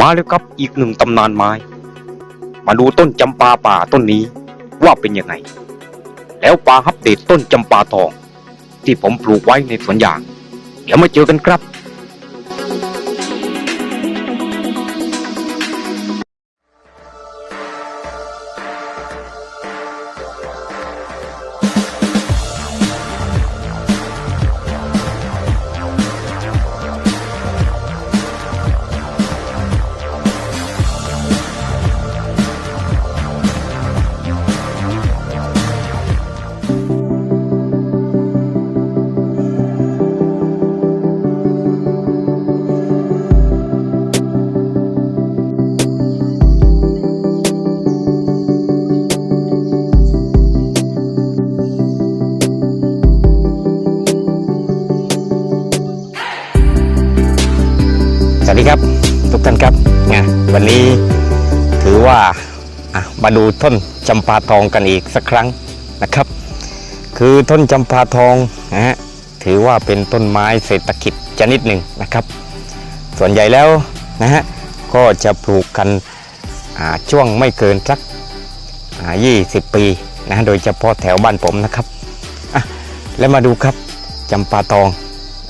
มาแล้วครับอีกหนึ่งตำนานไม้ มาดูต้นจำปาป่าต้นนี้ว่าเป็นยังไง แล้วปาฮับเดตต้นจำปาทอง ที่ผมปลูกไว้ในสวนยาง เดี๋ยวมาเจอกันครับ วัสดีครับทุกท่านครับนะวันนี้ถือว่ามาดูต้นจำปาทองกันอีกสักครั้งนะครับ คือต้นจำปาทองนะฮะถือว่าเป็นต้นไม้เศรษฐกิจชนิดหนึ่งนะครับ ส่วนใหญ่แล้วนะฮะก็จะปลูกกันช่วงไม่เกินสักอ่า20ปีนะโดยเฉพาะแถวบ้านผมนะครับ แล้วมาดูครับจำปาทอง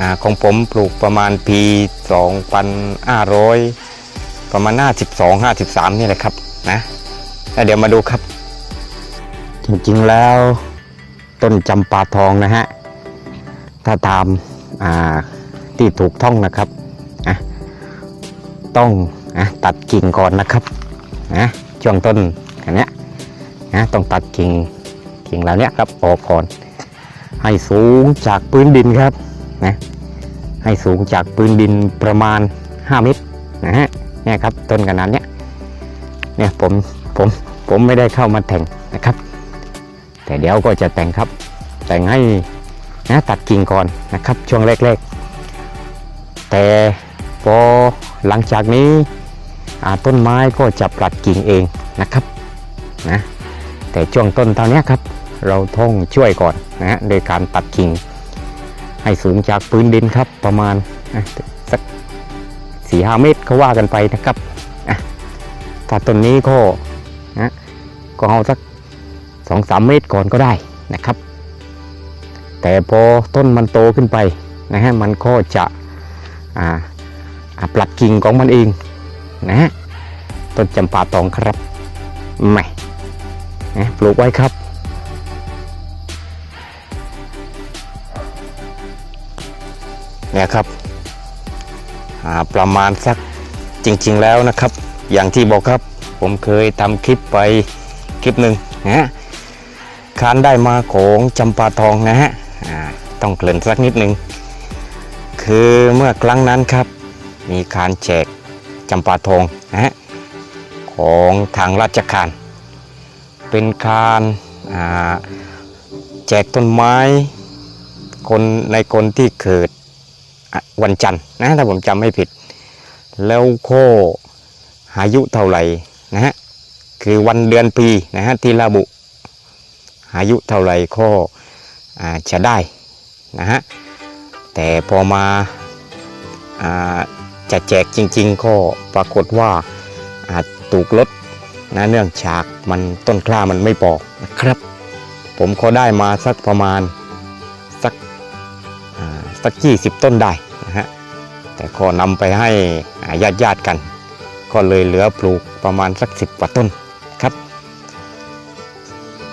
อของผมปลูกประมาณปี 2500 ประมาณ 52 53 นี่แหละครับนะแล้วเดี๋ยวมาดูครับ จริงๆแล้วต้นจำปาทองนะฮะ ถ้าตามาที่ถูกท่องนะครับอะต้องอะตัดกิ่งก่อนนะครับนะช่วงต้นอันนี้นะต้องตัดกิ่งกิ่งเหล่านี้ครับออกก่อน ให้สูงจากพื้นดินครับ นะให้สูงจากพื้นดินประมาณ 5 เมตรนะฮะเนี่ยครับต้นขนาดเนี้ยเนี่ยผมผมผมไม่ได้เข้ามาแต่งนะครับ แต่เดี๋ยวก็จะแต่งครับ แต่งให้นะตัดกิ่งก่อนนะครับ ช่วงแรกๆ แต่พอหลังจากนี้ต้นไม้ก็จะปลัดกิ่งเองนะครับนะแต่ช่วงต้นเท่านี้ครับ เราต้องช่วยก่อนนะฮะโดยการตัดกิ่ง ให้สูงจากพื้นดินครับประมาณสักสี่ห้าเมตรก็ว่ากันไปนะครับถ้าต้นนี้ก็นะก็เอาสักสองสามเมตรก่อนก็ได้นะครับ แต่พอต้นมันโตขึ้นไปนะฮะมันก็จะอ่าอ่าปลัดกิ่งของมันเองนะฮะต้นจำปาตองครับแหม่นะปลูกไว้ครับ เนี่ยครับประมาณสักจริง ๆ แล้วนะครับ อย่างที่บอกครับ ผมเคยทำคลิปไปคลิปหนึ่งนะฮะคานได้มาของจำปาทองนะฮะต้องเกริ่นสักนิดหนึ่งคือเมื่อครั้งนั้นครับ มีการแจกจำปาทองนะฮะของทางราชการ เป็นการอ่าแจกต้นไม้ คนในคนที่เกิด วันจันทร์นะถ้าผมจำไม่ผิด แล้วก็อายุเท่าไหร่นะฮะคือวันเดือนปีนะฮะที่ระบุอายุเท่าไหร่ก็อ่าจะได้นะฮะแต่พอมาอ่าจะแจกจริง ๆ ก็ปรากฏว่าอาจถูกลดนะเนื่องจากมันต้นกล้ามันไม่พอนะครับ ผมก็ได้มาสักประมาณ สักยี่สิบต้นได้นะฮะแต่ก็นำไปให้ญาติญาติกัน ก็เลยเหลือปลูกประมาณสักสิบกว่าต้นครับ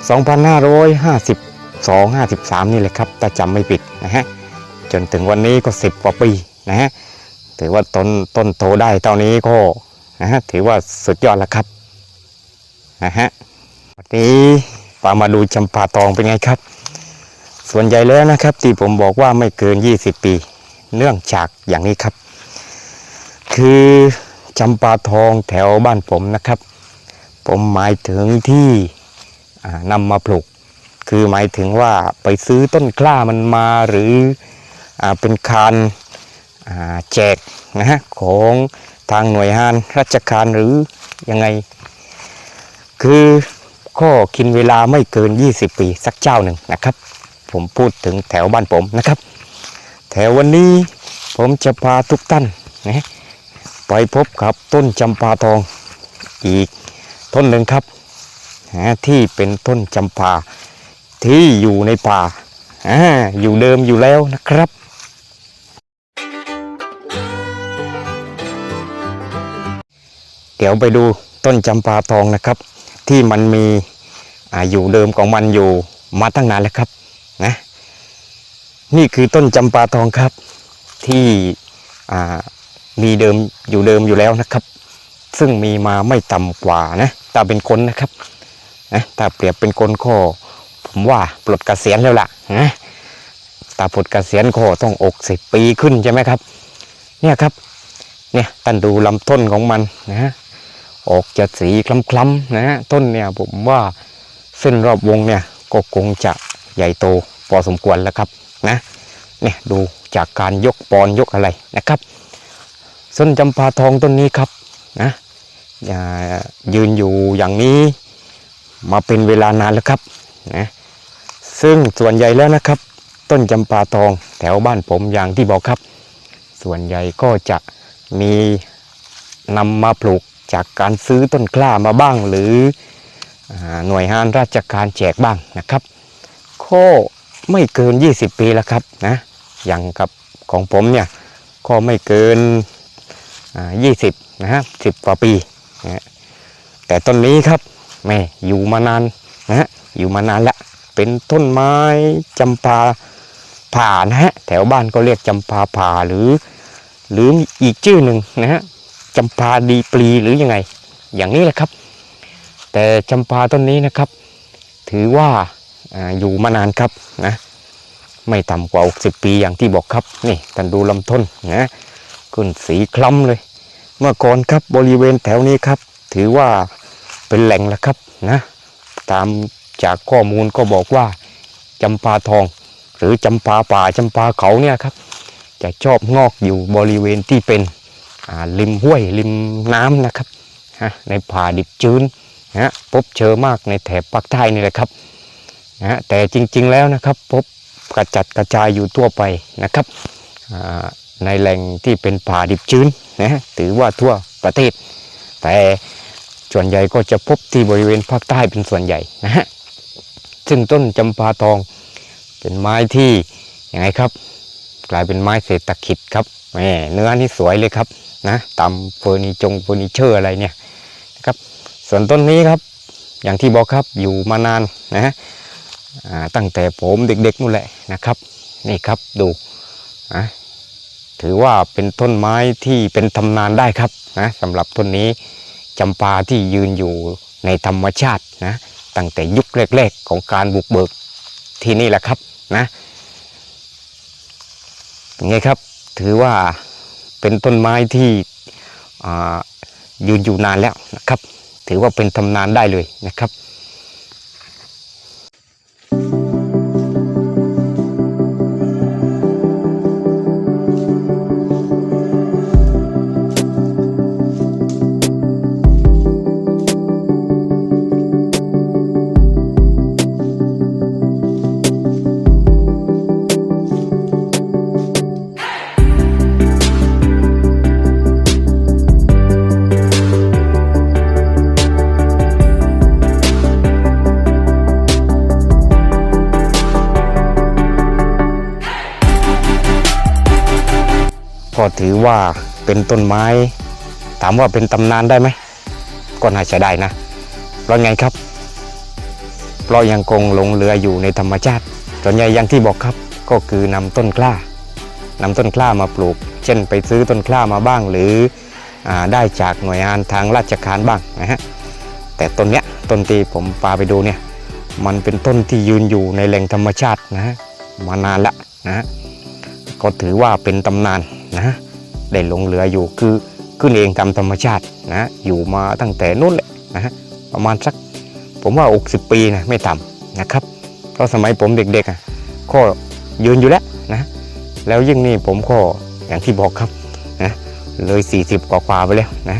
2552 53 นี่แหละครับถ้าจำไม่ผิดนะฮะจนถึงวันนี้ก็ 10 กว่าปีนะฮะถือว่าต้นต้นโตได้เท่านี้ก็นะฮะถือว่าสุดยอดแล้วครับนะฮะวันนี้ปามาดูจำปาทองเป็นไงครับ ส่วนใหญ่แล้วนะครับ ที่ผมบอกว่าไม่เกิน 20 ปี เนื่องจากอย่างนี้ครับ คือจำปาทองแถวบ้านผมนะครับ ผมหมายถึงที่นำมาปลูก คือหมายถึงว่าไปซื้อต้นกล้ามันมาหรืออเป็นคารแจกนะฮะของทางหน่วยงานราชการหรือยังไง คือก็กินเวลาไม่เกิน 20 ปีสักเจ้าหนึ่งนะครับ ผมพูดถึงแถวบ้านผมนะครับ แถววันนี้ผมจะพาทุกท่านนะไปพบกับต้นจำปาทองอีกต้นหนึ่งครับนะที่เป็นต้นจำปาที่อยู่ในป่าอ่าอยู่เดิมอยู่แล้วนะครับเดี๋ยวไปดูต้นจำปาทองนะครับ ที่มันมีอาอยู่เดิมของมันอยู่มาตั้งนานแล้วครับ นี่คือต้นจำปาทองครับ ที่มีเดิมอยู่เดิมอยู่แล้วนะครับ ซึ่งมีมาไม่ต่ำกว่านะถ้าเป็นคนนะครับนะถ้าเปรียบเป็นคนก็ผมว่าปลดเกษียณแล้วล่ะนะถ้าปลดเกษียณก็ต้องอกสิบปีขึ้นใช่ไหมครับ เนี่ยครับเนี่ยท่านดูลำต้นของมันนะฮะออกจะสีคล้ำๆนะฮะต้นเนี่ยผมว่าเส้นรอบวงเนี่ยก็คงจะใหญ่โตพอสมควรแล้วครับ นะเนี่ยดูจากการยกปอนยกอะไรนะครับส้นจำปาทองต้นนี้ครับนะยืนอยู่อย่างนี้มาเป็นเวลานานแล้วครับนะซึ่งส่วนใหญ่แล้วนะครับ ต้นจำปาทองแถวบ้านผมอย่างที่บอกครับ ส่วนใหญ่ก็จะมีนำมาปลูกจากการซื้อต้นกล้ามาบ้าง หรือหน่วยงานราชการแจกบ้างนะครับก็ ไม่เกิน 20 ปีแล้วครับนะอย่างกับของผมเนี่ยก็ไม่เกินอ่า20นะฮะสิบกว่าปีนะแต่ต้นนี้ครับแม่อยู่มานานนะฮะอยู่มานานละเป็นต้นไม้จำปาผ่านะฮะแถวบ้านก็เรียกจำปาผ่าหรือ หรืออีกชื่อหนึ่งนะฮะจำปาดีปลีหรือยังไง อย่างนี้แหละครับ แต่จำปาต้นนี้นะครับ ถือว่า อยู่มานานครับนะไม่ต่ำกว่า 60 ปีอย่างที่บอกครับ นี่ท่านดูลำต้นนะขึ้นสีคล้ำเลย เมื่อก่อนครับบริเวณแถวนี้ครับ ถือว่าเป็นแหล่งล้วครับนะตามจากข้อมูลก็บอกว่าจำปาทอง หรือจำปาป่าจำปาเขาเนี่ยครับ จะชอบงอกอยู่บริเวณที่เป็นริมห้วยริมน้ำนะครับในป่าดิบชื้นนะพบเจอมากในแถบภาคใต้นี่แหละครับ นะแต่จริงๆแล้วนะครับพบกระจัดกระจายอยู่ทั่วไปนะครับในแหล่งที่เป็นป่าดิบชื้นนะถือว่าทั่วประเทศ แต่ส่วนใหญ่ก็จะพบที่บริเวณภาคใต้เป็นส่วนใหญ่นะฮะซึ่งต้นจำปาทองเป็นไม้ที่ยังไงครับ กลายเป็นไม้เศรษฐกิจครับแหมเนื้อนี่สวยเลยครับนะตามเฟอร์นิจงเฟอร์นิเจอร์อะไรเนี่ยนะครับส่วนต้นนี้ครับอย่างที่บอกครับอยู่มานานนะฮะ ตั้งแต่ผมเด็กๆนู่นแหละนะครับ นี่ครับดูนะถือว่าเป็นต้นไม้ที่เป็นตำนานได้ครับนะสำหรับต้นนี้จำปาที่ยืนอยู่ในธรรมชาตินะตั้งแต่ยุคแรกๆของการบุกเบิกที่นี่แหละครับนะไงครับถือว่าเป็นต้นไม้ที่ยืนอยู่นานแล้วนะครับ ถือว่าเป็นตำนานได้เลยนะครับ ก็ถือว่าเป็นต้นไม้ ถามว่าเป็นตำนานได้ไหมก็น่าจะได้นะเพราะไงครับ เพราะยังคงหลงเหลืออยู่ในธรรมชาติส่วนใหญ่อย่างที่บอกครับก็คือนำต้นกล้านำต้นกล้ามาปลูก เช่นไปซื้อต้นกล้ามาบ้าง หรืออได้จากหน่วยงานทางราชการบ้างนะฮะแต่ต้นเนี้ยต้นที่ผมพาไปดูเนี่ยมันเป็นต้นที่ยืนอยู่ในแหล่งธรรมชาตินะฮะมานานละนะฮะก็ถือว่าเป็นตำนาน นะได้ลงเหลืออยู่คือขึ้นเองตามธรรมชาตินะอยู่มาตั้งแต่นู้นแหละนะฮะประมาณสักผมว่า 60 ปีนะไม่ต่ำนะครับเพราะสมัยผมเด็กๆอะก็ยืนอยู่แล้วนะแล้วยิ่งนี่ผมก็อย่างที่บอกครับนะเลย 40 กว่าๆไปแล้วนะ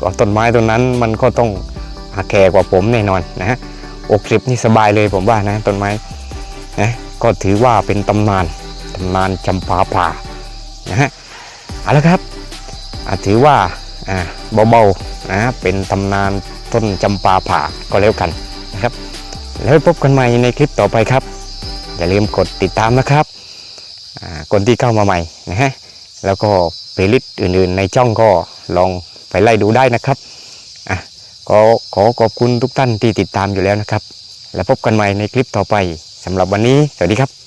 ก็ต้นไม้ต้นนั้นมันก็ต้องอาแก่กว่าผมแน่นอนนะฮะอกสิบนี่สบายเลยผมว่านะต้นไม้นะก็ถือว่าเป็นตำนานตำนานจำปาป่า นะฮะเอาละครับถือว่าเบาๆนะเป็นตำนานต้นจำปาผ่าก็แล้วกันนะครับ แล้วพบกันใหม่ในคลิปต่อไปครับ อย่าลืมกดติดตามนะครับคนที่เข้ามาใหม่นะฮะแล้วก็เพลย์ลิสต์อื่นๆ ในช่องก็ลองไปไล่ดูได้นะครับอะก็ขอขอบคุณทุกท่านที่ติดตามอยู่แล้วนะครับ แล้วพบกันใหม่ในคลิปต่อไปสำหรับวันนี้ สวัสดีครับ